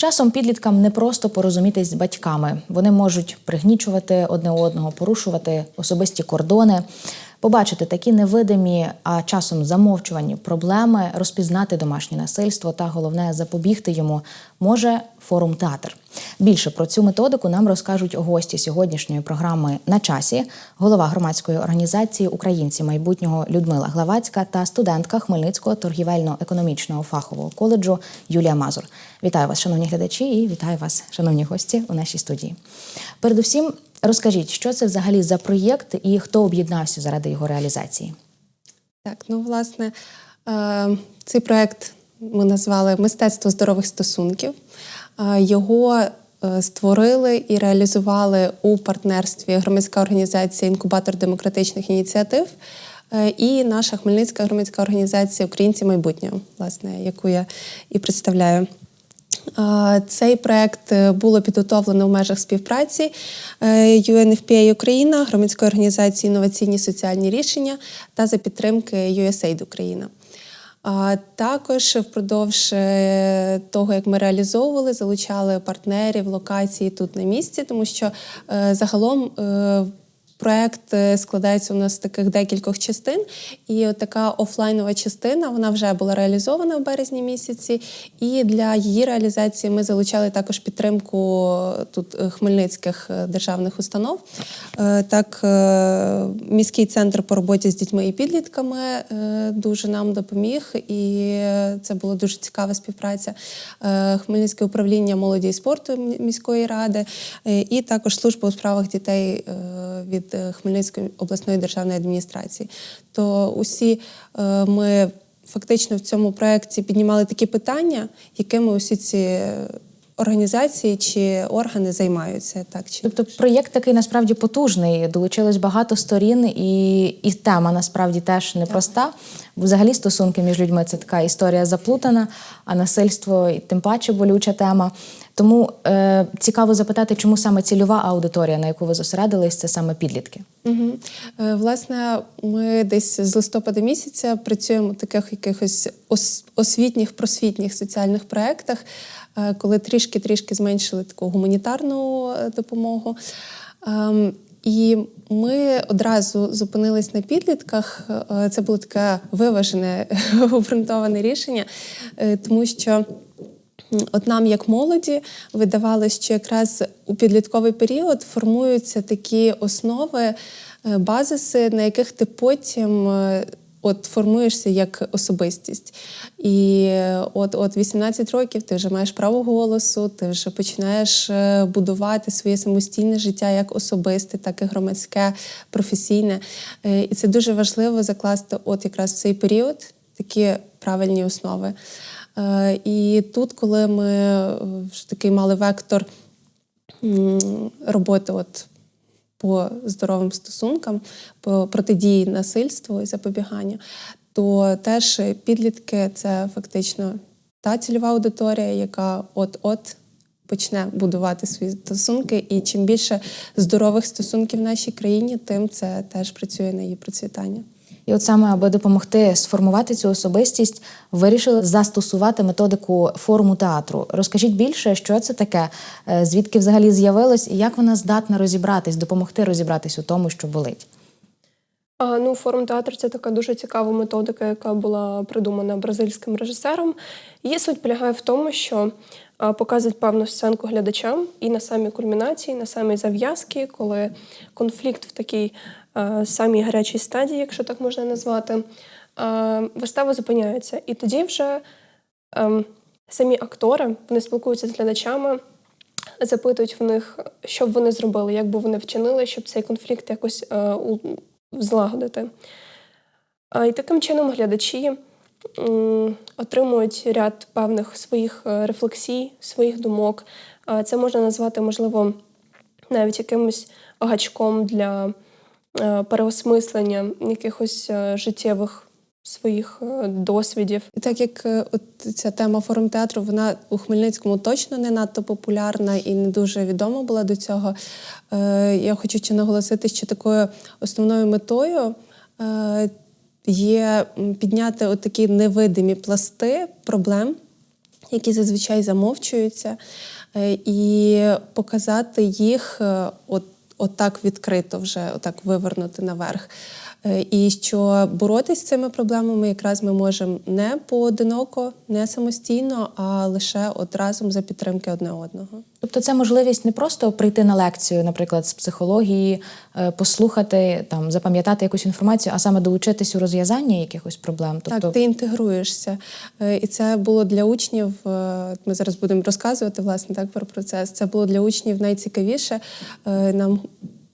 Часом підліткам не просто порозумітись з батьками. Вони можуть пригнічувати одне одного, порушувати особисті кордони, побачити такі невидимі, а часом замовчувані проблеми, розпізнати домашнє насильство та головне запобігти йому може форум театр. Більше про цю методику нам розкажуть гості сьогоднішньої програми на часі, голова громадської організації Українці майбутнього Людмила Главацька та студентка Хмельницького торгівельно-економічного фахового коледжу Юлія Мазур. Вітаю вас, шановні глядачі, і вітаю вас, шановні гості, у нашій студії. Передусім, розкажіть, що це взагалі за проєкт і хто об'єднався заради його реалізації? Так, ну власне, е, цей проект ми назвали Мистецтво здорових стосунків. Е, Його е, створили і реалізували у партнерстві громадська організація Інкубатор демократичних ініціатив і наша Хмельницька громадська організація Українці майбутнього, власне, яку я і представляю. Е, Цей проект е, було підготовлено в межах співпраці е, UNFPA Україна, громадської організації інноваційні соціальні рішення та за підтримки USAID Україна. А також впродовж того, як ми реалізовували, залучали партнерів, локації тут на місці, тому що загалом Проект е, складається у нас з таких декількох частин, і така офлайнова частина вона вже була реалізована в березні місяці. І для її реалізації ми залучали також підтримку тут е, хмельницьких е, державних установ. Е, Так, е, міський центр по роботі з дітьми і підлітками е, дуже нам допоміг, і це була дуже цікава співпраця. Е, Хмельницьке управління молоді і спорту міської ради, е, і також служба у справах дітей е, е, Хмельницької обласної державної адміністрації. То усі е, ми фактично в цьому проєкті піднімали такі питання, якими усі ці організації чи органи займаються. Так чи Тобто проєкт такий насправді потужний. Долучилось багато сторін, і, і тема насправді теж непроста. Взагалі, стосунки між людьми це така історія заплутана, а насильство і тим паче болюча тема. Тому е, цікаво запитати, чому саме цільова аудиторія, на яку ви зосередились, це саме підлітки. Угу. Власне, ми десь з листопада місяця працюємо в таких якихось ос- освітніх, просвітніх соціальних проєктах, е, коли трішки-трішки зменшили таку гуманітарну е, допомогу. Ем, І ми одразу зупинились на підлітках. Е, Це було таке виважене, обґрунтоване рішення, е, тому що. От нам, як молоді, видавалося, що якраз у підлітковий період формуються такі основи, е, базиси, на яких ти потім е, от формуєшся як особистість. І от, от 18 років ти вже маєш право голосу, ти вже починаєш е, будувати своє самостійне життя як особисте, так і громадське, професійне. Е, І це дуже важливо закласти от якраз в цей період такі правильні основи. Е, І тут, коли ми вже такий мали вектор роботи от по здоровим стосункам, по протидії насильству і запобіганню, то теж підлітки це фактично та цільова аудиторія, яка от-от почне будувати свої стосунки. І чим більше здорових стосунків в нашій країні, тим це теж працює на її процвітання. І от саме аби допомогти сформувати цю особистість, вирішили застосувати методику форму театру. Розкажіть більше, що це таке, е, звідки взагалі з'явилось, і як вона здатна розібратись, допомогти розібратись у тому, що болить. А, ну, форум театр це така дуже цікава методика, яка була придумана бразильським режисером. Її суть полягає в тому, що показують певну сценку глядачам і на самій кульмінації, на самій зав'язці, коли конфлікт в такій самій гарячій стадії, якщо так можна назвати, вистава зупиняється. І тоді вже ем, самі актори вони спілкуються з глядачами, запитують в них, що б вони зробили, як би вони вчинили, щоб цей конфлікт якось е, злагодити. А, І таким чином глядачі отримують ряд певних своїх е, рефлексій, своїх думок. Це можна назвати, можливо, навіть якимось гачком для е, переосмислення якихось е, життєвих своїх досвідів. І так як от ця тема форум театру, вона у Хмельницькому точно не надто популярна і не дуже відома була до цього. Я хочу ще наголосити, що такою основною метою є підняти отакі такі невидимі пласти проблем, які зазвичай замовчуються, е, і показати їх е, от, отак відкрито, вже отак вивернути наверх. Е, І що боротися з цими проблемами якраз ми можемо не поодиноко, не самостійно, а лише от разом за підтримки одне одного. Тобто це можливість не просто прийти на лекцію, наприклад, з психології, е, послухати, там, запам'ятати якусь інформацію, а саме долучитись у розв'язанні якихось проблем. Тобто, Так, ти інтегруєшся. Е, І це було для учнів. Ми зараз будемо розказувати власне так про процес. Це було для учнів найцікавіше. Нам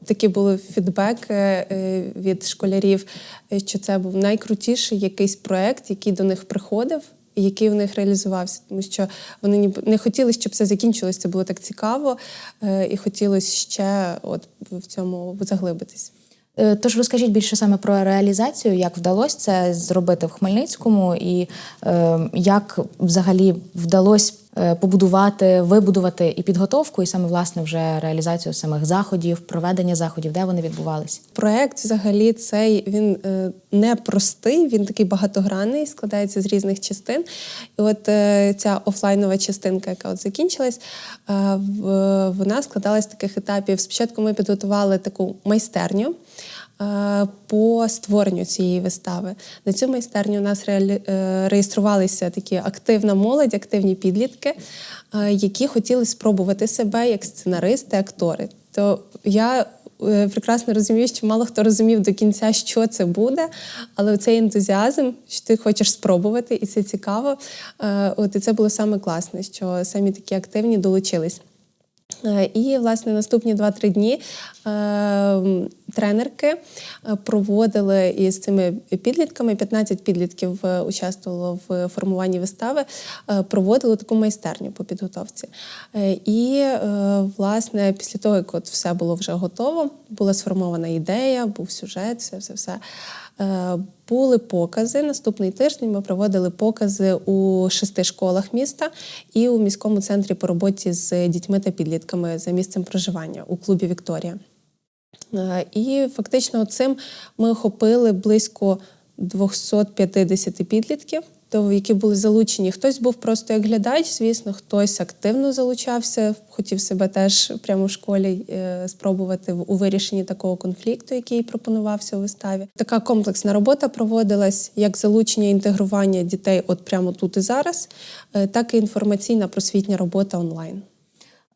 такі були фідбеки е, від школярів, е, що це був найкрутіший якийсь проект, який до них приходив. і Який в них реалізувався, тому що вони не хотіли, щоб це закінчилось. Це було так цікаво, е, і хотілося ще от в цьому заглибитись. Е, Тож розкажіть більше саме про реалізацію, як вдалося це зробити в Хмельницькому, і е, як взагалі вдалося е, побудувати, вибудувати і підготовку, і саме власне вже реалізацію самих заходів, проведення заходів, де вони відбувалися. Проект взагалі цей він е, не простий, він такий багатогранний, складається з різних частин. І от е, ця офлайнова частинка, яка от закінчилась, е, вона складалась з таких етапів. Спочатку ми підготували таку майстерню. Е, По створенню цієї вистави на цю майстерню у нас е, реєструвалися такі активна молодь, активні підлітки, е, які хотіли спробувати себе як сценаристи, актори. То я прекрасно розумію, що мало хто розумів до кінця, що це буде, але цей ентузіазм, що ти хочеш спробувати, і це цікаво. От і це було саме класне, що самі такі активні долучились. Е, І, власне, наступні 2-3 дні е, тренерки е, проводили із цими підлітками, 15 підлітків участвувало в формуванні вистави, проводили таку майстерню по підготовці. І, власне, після того, як от все було вже готово, була сформована ідея, був сюжет, все, все, все. Е, Були покази. Наступний тиждень ми проводили покази у шести школах міста і у міському центрі по роботі з дітьми та підлітками за місцем проживання у клубі Вікторія. Е, І фактично цим ми охопили близько 250 підлітків, то які були залучені. Хтось був просто як глядач, звісно, хтось активно залучався, хотів себе теж прямо в школі е, спробувати у вирішенні такого конфлікту, який пропонувався у виставі. Така комплексна робота проводилась як залучення інтегрування дітей, от прямо тут і зараз, е, так і інформаційна просвітня робота онлайн.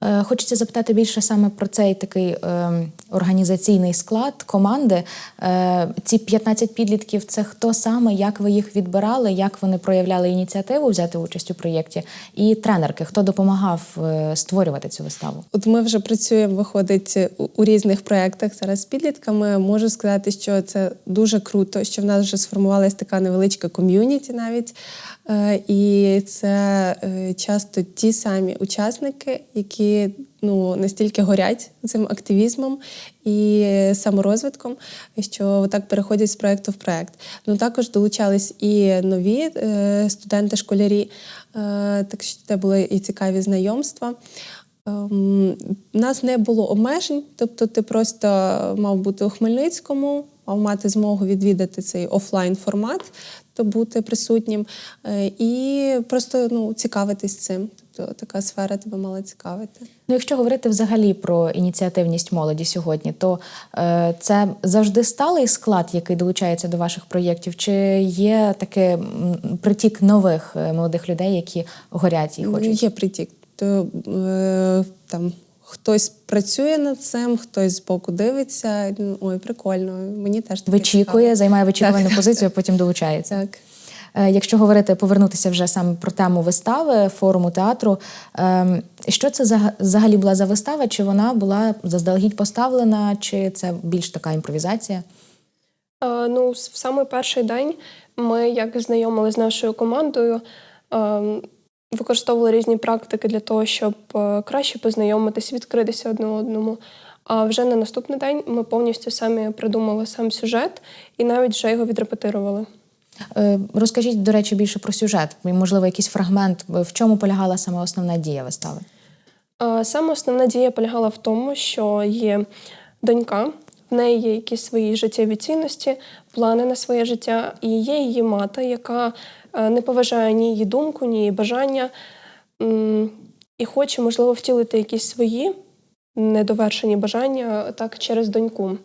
Е, Хочеться запитати більше саме про цей такий е, організаційний склад команди. Е, ці 15 підлітків це хто саме, як ви їх відбирали, як вони проявляли ініціативу взяти участь у проєкті, і тренерки, хто допомагав створювати цю виставу? От ми вже працюємо, виходить у різних проєктах зараз з підлітками. Можу сказати, що це дуже круто, що в нас вже сформувалась така невеличка ком'юніті навіть. Е, і це е, часто ті самі учасники, які ну, настільки горять цим активізмом і саморозвитком, що так переходять з проєкту в проєкт. Ну також долучались і нові е, студенти-школярі, так що це були і цікаві знайомства. Ем, У нас не було обмежень, тобто ти просто мав бути у Хмельницькому, мав мати змогу відвідати цей офлайн формат, бути присутнім, е, і просто ну, цікавитись цим. Тобто така сфера тебе мала цікавити. Ну, якщо говорити взагалі про ініціативність молоді сьогодні, то е, це завжди сталий склад, який долучається до ваших проєктів, чи є такий притік нових е, молодих людей, які горять і хочуть? Є притік. То, е, там, хтось працює над цим, хтось збоку дивиться. Ну, Ой, прикольно. Мені теж таке Вичікує, цікаво. займає вичікувальну Так. позицію, а потім долучається. Так. Е, Якщо говорити, повернутися вже саме про тему вистави, форуму театру, ем, що це взагалі була за вистава? Чи вона була заздалегідь поставлена, чи це більш така імпровізація? Е, Ну, в самий перший день ми, як знайомили з нашою командою, е, використовували різні практики для того, щоб е, краще познайомитись, відкритися одне одному. А вже на наступний день ми повністю самі придумали сам сюжет і навіть вже його відрепетирували. Е, Розкажіть, до речі, більше про сюжет. Можливо, якийсь фрагмент, в чому полягала саме основна дія вистави? Саме основна дія полягала в тому, що є донька, в неї є якісь свої життєві цінності, плани на своє життя, і є її мати, яка е, не поважає ні її думку, ні її бажання. і хоче, можливо, втілити якісь свої недовершені бажання так через доньку.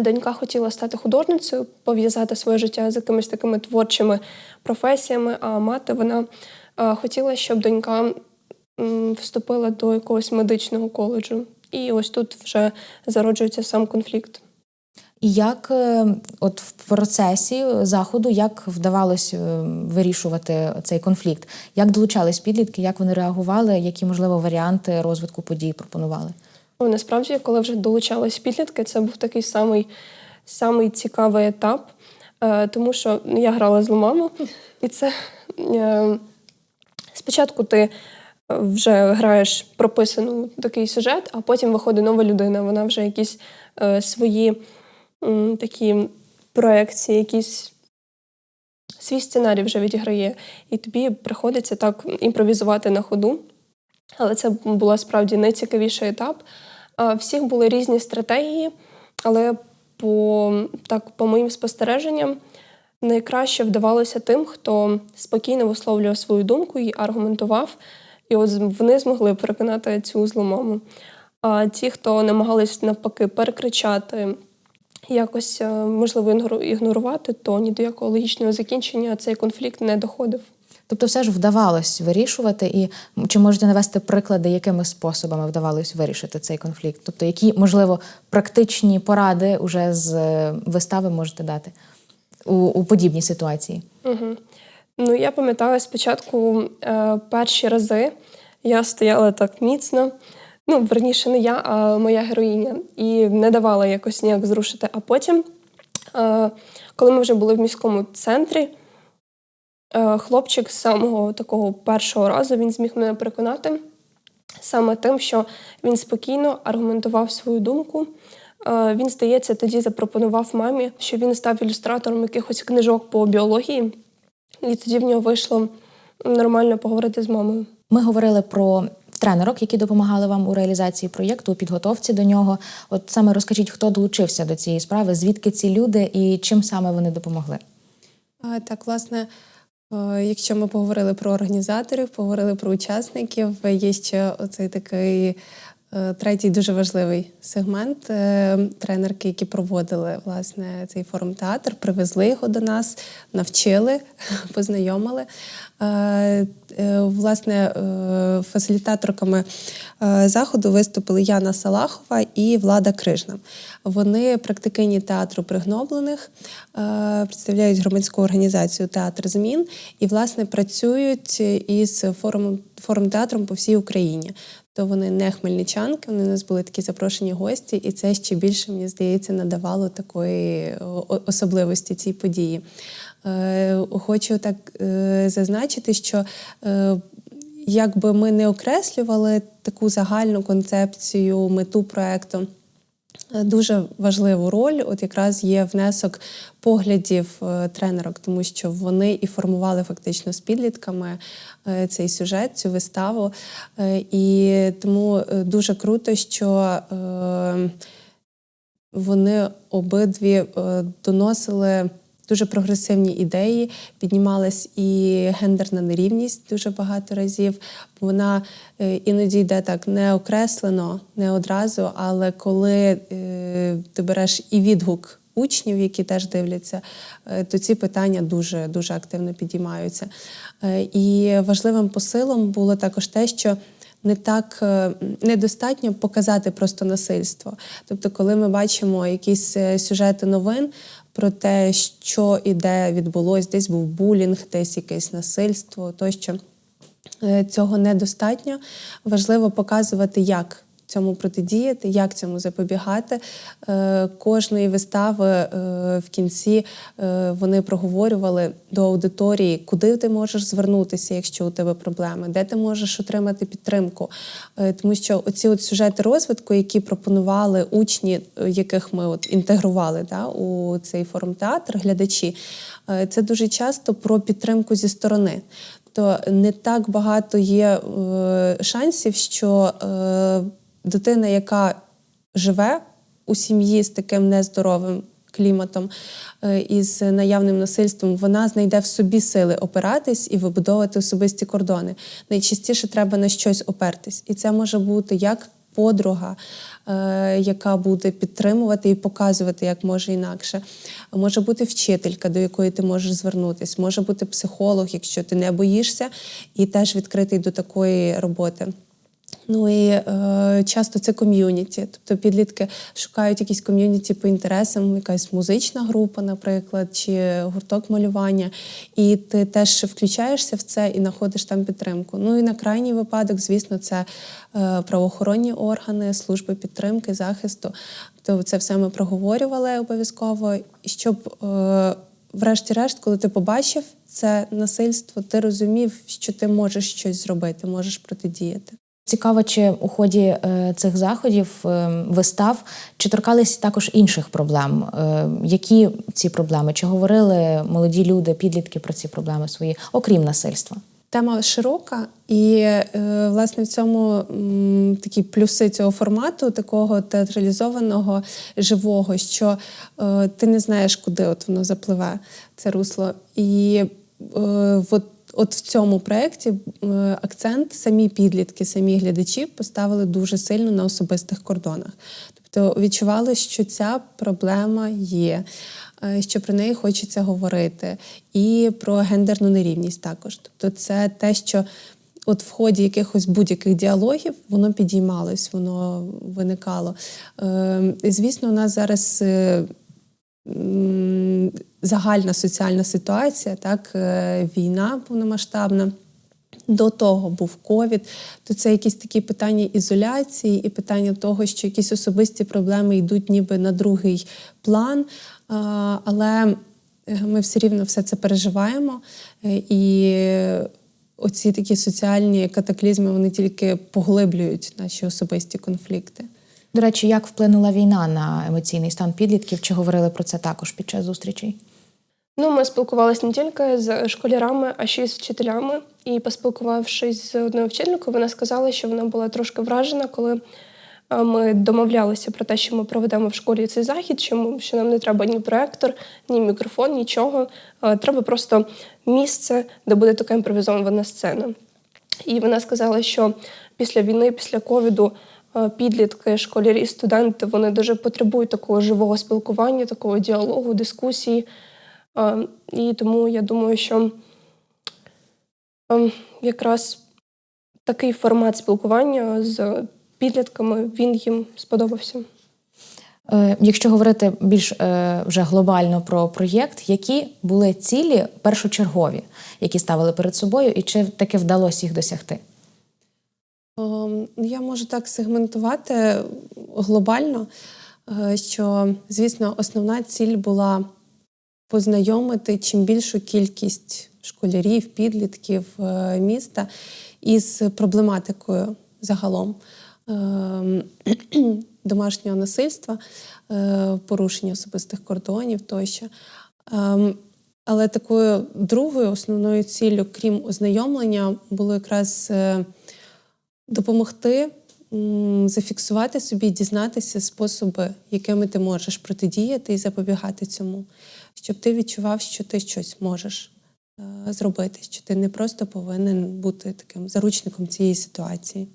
Донька хотіла стати художницею, пов'язати своє життя з якимись такими творчими професіями, а мати вона е, хотіла, щоб донька вступила до якогось медичного коледжу. І ось тут вже зароджується сам конфлікт. І як е, от в процесі заходу, як вдавалось е, вирішувати цей конфлікт? Як долучались підлітки, як вони реагували, які можливо варіанти розвитку подій пропонували? Ну, насправді, коли вже долучались підлітки, це був такий самий, самий цікавий етап, е, тому що я грала з маму, і це спочатку ти вже граєш прописану такий сюжет, а потім виходить нова людина. Вона вже якісь е, свої м, такі проекції, якісь свій сценарій вже відіграє. І тобі приходиться так імпровізувати на ходу. Але це була справді найцікавіший етап. Всіх були різні стратегії, але по, так, по моїм спостереженням, найкраще вдавалося тим, хто спокійно висловлював свою думку і аргументував, і от вони змогли переконати цю злу маму. А ті, хто намагались навпаки перекричати, якось е, можливо ігнорувати, то ні до якого логічного закінчення цей конфлікт не доходив. Тобто, все ж вдавалось вирішувати, і чи можете навести приклади, якими способами вдавалось вирішити цей конфлікт? Тобто, які можливо практичні поради уже з е, вистави можете дати у, у подібній ситуації? Угу. Ну, я пам'ятаю спочатку е, перші рази я стояла так міцно. Ну, верніше, не я, а моя героїня, і не давала якось ніяк зрушити. А потім, е, коли ми вже були в міському центрі, е, хлопчик з самого такого першого разу він зміг мене переконати саме тим, що він спокійно аргументував свою думку. Е, Він, здається, тоді запропонував мамі, що він став ілюстратором якихось книжок по біології, і тоді в нього вийшло нормально поговорити з мамою. Ми говорили про тренерок, які допомагали вам у реалізації проєкту, у підготовці до нього. От саме розкажіть, хто долучився до цієї справи, звідки ці люди і чим саме вони допомогли? А, Так, власне, е, якщо ми поговорили про організаторів, поговорили про учасників, є ще оцей такий третій дуже важливий сегмент. Е, Тренерки, які проводили власне цей форум театр, привезли його до нас, навчили, познайомили. Е, е, Власне, е, фасилітаторками е, заходу виступили Яна Салахова і Влада Крижна. Вони практикині театру пригноблених, е, представляють громадську організацію Театр змін і, власне, працюють із форумом форум театром по всій Україні. То вони не хмельничанки, вони у нас були такі запрошені гості, і це ще більше, мені здається, надавало такої особливості цій події. Е, Хочу так е, зазначити, що е, якби ми не окреслювали таку загальну концепцію, мету проекту. Дуже важливу роль, от якраз є внесок поглядів е, тренерок, тому що вони і формували фактично з підлітками е, цей сюжет, цю виставу. Е, І тому дуже круто, що вони обидві доносили дуже прогресивні ідеї, піднімалась і гендерна нерівність дуже багато разів. Вона е, іноді йде так не окреслено, не одразу, але коли е, ти береш і відгук учнів, які теж дивляться, е, то ці питання дуже дуже активно підіймаються. І важливим посилом було також те, що не так е, недостатньо показати просто насильство. Тобто, коли ми бачимо якісь е, сюжети новин про те, що і де відбулось, десь був булінг, десь якесь насильство, тощо е, цього недостатньо. Важливо показувати, як цьому протидіяти, як цьому запобігати. Е, Кожної вистави е, в кінці е, вони проговорювали до аудиторії, куди ти можеш звернутися, якщо у тебе проблеми, де ти можеш отримати підтримку. Тому що оці от сюжети розвитку, які пропонували учні, яких ми от інтегрували да, у цей форум театр, глядачі, це дуже часто про підтримку зі сторони. То не так багато є е, шансів, що е, дитина, яка живе у сім'ї з таким нездоровим кліматом, е, із наявним насильством, вона знайде в собі сили опиратись і вибудовувати особисті кордони. Найчастіше треба на щось опертись. І це може бути як подруга, е, яка буде підтримувати і показувати, як може інакше. Може бути вчителька, до якої ти можеш звернутися, може бути психолог, якщо ти не боїшся, і теж відкритий до такої роботи. Ну і е, часто це ком'юніті. Тобто підлітки шукають якісь ком'юніті по інтересам, якась музична група, наприклад, чи гурток малювання. І ти теж включаєшся в це і знаходиш там підтримку. Ну і на крайній випадок, звісно, це е, правоохоронні органи, служби підтримки, захисту. То це все ми проговорювали обов'язково. Щоб, е, врешті-решт, коли ти побачив це насильство, ти розумів, що ти можеш щось зробити, можеш протидіяти. Цікаво, чи у ході е, цих заходів, е, вистав, чи торкались також інших проблем? Е, які ці проблеми? Чи говорили молоді люди, підлітки про ці проблеми свої, окрім насильства? Тема широка, і власне в цьому такі плюси цього формату, такого театралізованого, живого, що ти не знаєш, куди от воно запливе, це русло. І от, от в цьому проєкті е, акцент самі підлітки, самі глядачі поставили дуже сильно на особистих кордонах. Тобто відчували, що ця проблема є, е, що про неї хочеться говорити, і про гендерну нерівність також. Тобто, це те, що от в ході якихось будь-яких діалогів воно підіймалось, воно виникало. Е, Звісно, у нас зараз. Загальна соціальна ситуація, так, е, війна повномасштабна. До того був ковід, то це якісь такі питання ізоляції і питання того, що якісь особисті проблеми йдуть ніби на другий план. Але е, ми все рівно все це переживаємо. Е, І оці такі соціальні катаклізми вони тільки поглиблюють наші особисті конфлікти. До речі, як вплинула війна на емоційний стан підлітків? Чи говорили про це також під час зустрічей? Ну, ми спілкувалися не тільки з школярами, а ще й з вчителями. І поспілкувавшись з одною вчителькою, вона сказала, що вона була трошки вражена, коли е, ми домовлялися про те, що ми проведемо в школі цей захід, що, нам не треба ні проектор, ні мікрофон, нічого. Е, Треба просто місце, де буде така імпровізована сцена. І вона сказала, що після війни, після ковіду, підлітки, школярі, студенти вони дуже потребують такого живого спілкування, такого діалогу, дискусії. Е, І тому я думаю, що е, якраз такий формат спілкування з підлітками він їм сподобався. Е, Якщо говорити більш е, вже глобально про проєкт, які були цілі першочергові, які ставили перед собою, і чи таки вдалося їх досягти? Можу так сегментувати глобально, е, що, звісно, основна ціль була познайомити чим більшу кількість школярів, підлітків е, міста із проблематикою загалом ем, домашнього насильства, е, порушення особистих кордонів тощо. Ем, Але такою другою основною ціллю, крім ознайомлення, було якраз допомогти зафіксувати собі, дізнатися способи, якими ти можеш протидіяти і запобігати цьому, щоб ти відчував, що ти щось можеш е, зробити, що ти не просто повинен бути таким заручником цієї ситуації.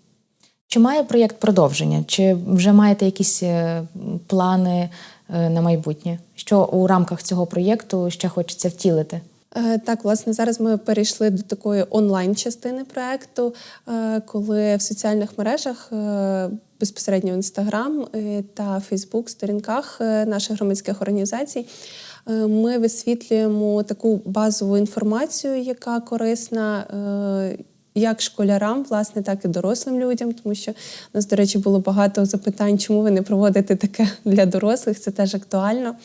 Чи має проєкт продовження? Чи вже маєте якісь е, плани е, на майбутнє? Що у рамках цього проєкту ще хочеться втілити? Е, Так, власне, зараз ми перейшли до такої онлайн-частини проекту, е, коли в соціальних мережах, е, безпосередньо в Інстаграм та Фейсбук сторінках наших громадських організацій. Ми висвітлюємо таку базову інформацію, яка корисна як школярам, власне, так і дорослим людям, тому що у нас, до речі, було багато запитань, чому ви не проводите таке для дорослих. Це теж актуально.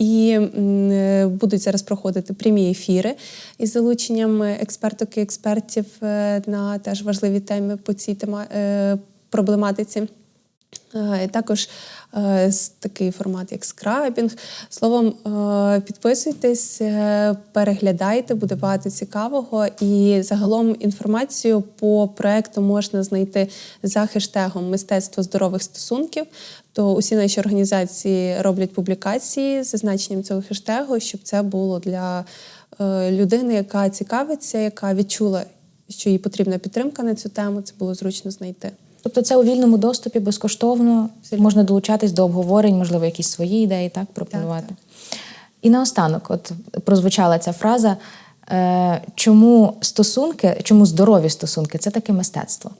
І е, будуть зараз проходити прямі ефіри із залученням експерток і експертів е, на теж важливі теми по цій тема, е, проблематиці. Також такий формат, як скрабінг. Словом, е, підписуйтесь, е, переглядайте, буде багато цікавого. І загалом інформацію по проекту можна знайти за хештегом Мистецтво здорових стосунків. То усі наші організації роблять публікації з зазначенням цього хештегу, щоб це було для е, людини, яка цікавиться, яка відчула, що їй потрібна підтримка на цю тему. Це було зручно знайти. Тобто це у вільному доступі безкоштовно можна долучатись до обговорень, можливо, якісь свої ідеї, так пропонувати. Так, І наостанок, от прозвучала ця фраза. Е, чому стосунки, чому здорові стосунки це таке мистецтво?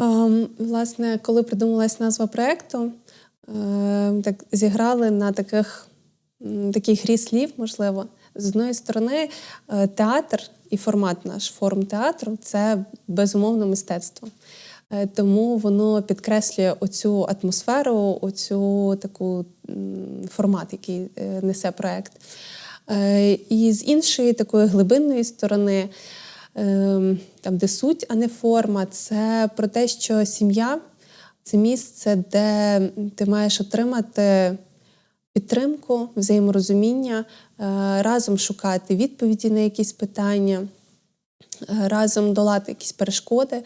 Ем, Власне, коли придумалась назва проекту, ем, так зіграли на таких такій грі слів, можливо. З одної сторони, е, театр і формат наш форм театру це безумовно мистецтво. Е, Тому воно підкреслює оцю атмосферу, оцю таку формат, який е, несе проект. Е, І з іншої такої глибинної сторони, ем, там, де суть, а не форма, це про те, що сім'я це місце, де ти маєш отримати підтримку, взаєморозуміння, е, разом шукати відповіді на якісь питання, е, разом долати якісь перешкоди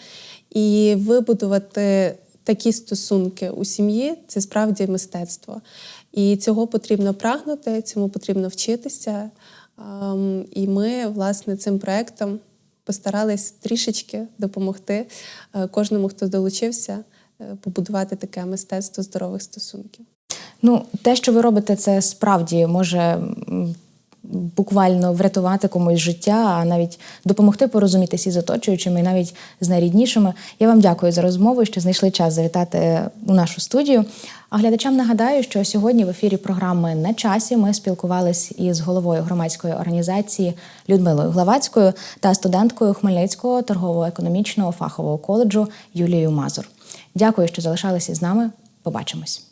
і вибудувати такі стосунки у сім'ї це справді мистецтво. І цього потрібно прагнути, цьому потрібно вчитися. І ми, власне, цим проектом постарались трішечки допомогти е, кожному, хто долучився, побудувати таке мистецтво здорових стосунків. Ну, те, що ви робите, це справді може буквально врятувати комусь життя, а навіть допомогти порозумітися із оточуючими, і навіть з найріднішими. Я вам дякую за розмову, що знайшли час завітати у нашу студію. А глядачам нагадаю, що сьогодні в ефірі програми на часі ми спілкувалися із головою громадської організації Людмилою Главацькою та студенткою Хмельницького торгово-економічного фахового коледжу Юлією Мазур. Дякую, що залишалися з нами. Побачимось.